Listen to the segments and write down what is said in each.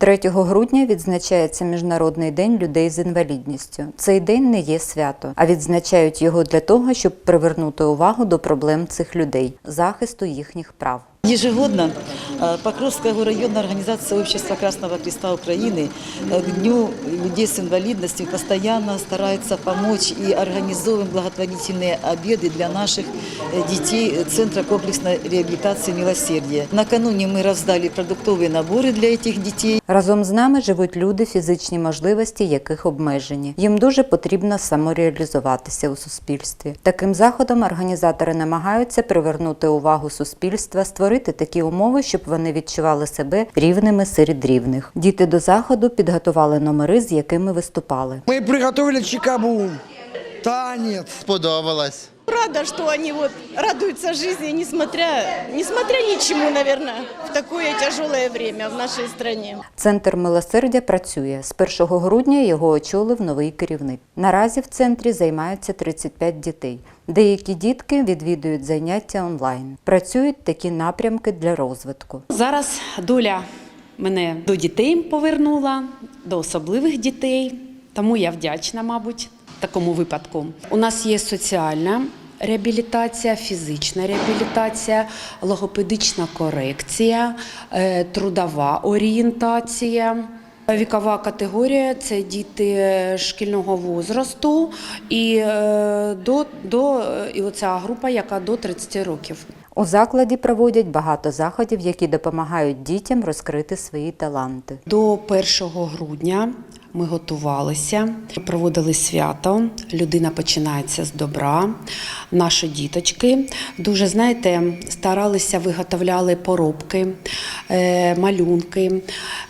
3 грудня відзначається Міжнародний день людей з інвалідністю. Цей день не є свято, а відзначають його для того, щоб привернути увагу до проблем цих людей, захисту їхніх прав. Ежегодно э, Покровская районная организация Общества Красного Креста Украины э, к Дню людей с инвалидностью постоянно старается помочь и организовываем благотворительные обеды для наших э, детей Центра комплексной реабилитации «Милосердие». Накануне мы раздали продуктовые наборы для этих детей. Разом з нами живуть люди, фізичні можливості яких обмежені. Їм дуже потрібно самореалізуватися у суспільстві. Таким заходом організатори намагаються привернути увагу суспільства, створити такі умови, щоб вони відчували себе рівними серед рівних. Діти до заходу підготували номери, з якими виступали. Мы приготовили чикабу, танец. Сподобалось. Рада, что они вот радуются жизни, несмотря, несмотря ни чему, наверное, в такое тяжелое время в нашей стране. Центр милосердя працює. З 1 грудня його очолив новий керівник. Наразі в центрі займаються 35 дітей. Деякі дітки відвідують заняття онлайн. Працюють такі напрямки для розвитку. Зараз доля мене до дітей повернула, до особливих дітей, тому я вдячна, мабуть, такому випадку. У нас є соціальна реабілітація, фізична реабілітація, логопедична корекція, е, трудова орієнтація. Вікова категорія це діти шкільного возрасту і е, до, до і оця група, яка до 30 років. У закладі проводять багато заходів, які допомагають дітям розкрити свої таланти. До 1 грудня ми готувалися, проводили свято. Людина починається з добра. Наші діточки дуже знаєте, старалися, виготовляли поробки, е, малюнки.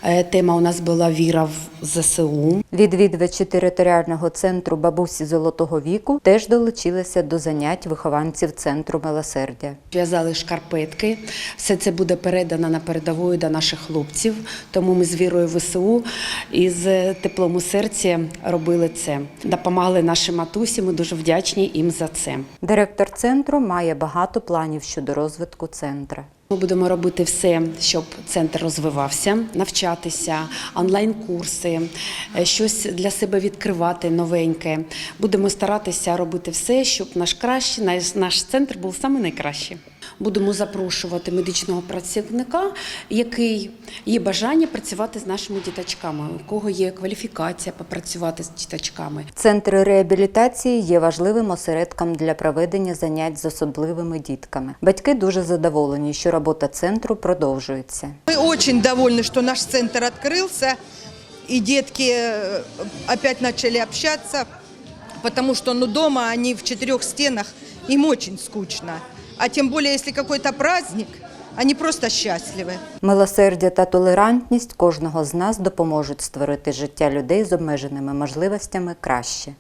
Е, Тема у нас була віра в ЗСУ. Відвідувачі територіального центру бабусі золотого віку теж долучилися до занять вихованців центру милосердя. В'язали шкарпетки. Все це буде передано на передову до наших хлопців. Тому ми з вірою в ВСУ і з теплом у серці робили це. Допомагали нашим матусі. Ми дуже вдячні їм за це. Директор центру має багато планів щодо розвитку центра. Ми будемо робити все, щоб центр розвивався, навчатися, онлайн-курси, е, щось для себе відкривати новеньке. Будемо старатися робити все, щоб наш кращий, наш, центр був саме найкращий Будемо запрошувати медичного працівника, який є бажання працювати з нашими діточками, у кого є кваліфікація попрацювати з діточками. Центри реабілітації є важливим осередком для проведення занять з особливими дітками. Батьки дуже задоволені, що робота центру продовжується. Мы очень довольны, что наш центр открылся, и детки э, опять начали общаться, потому что ну, дома они в четырех стенах, им очень скучно. А тем более, если какой-то праздник, они просто щасливі. Милосердя та толерантність кожного з нас допоможуть створити життя людей з обмеженими можливостями краще.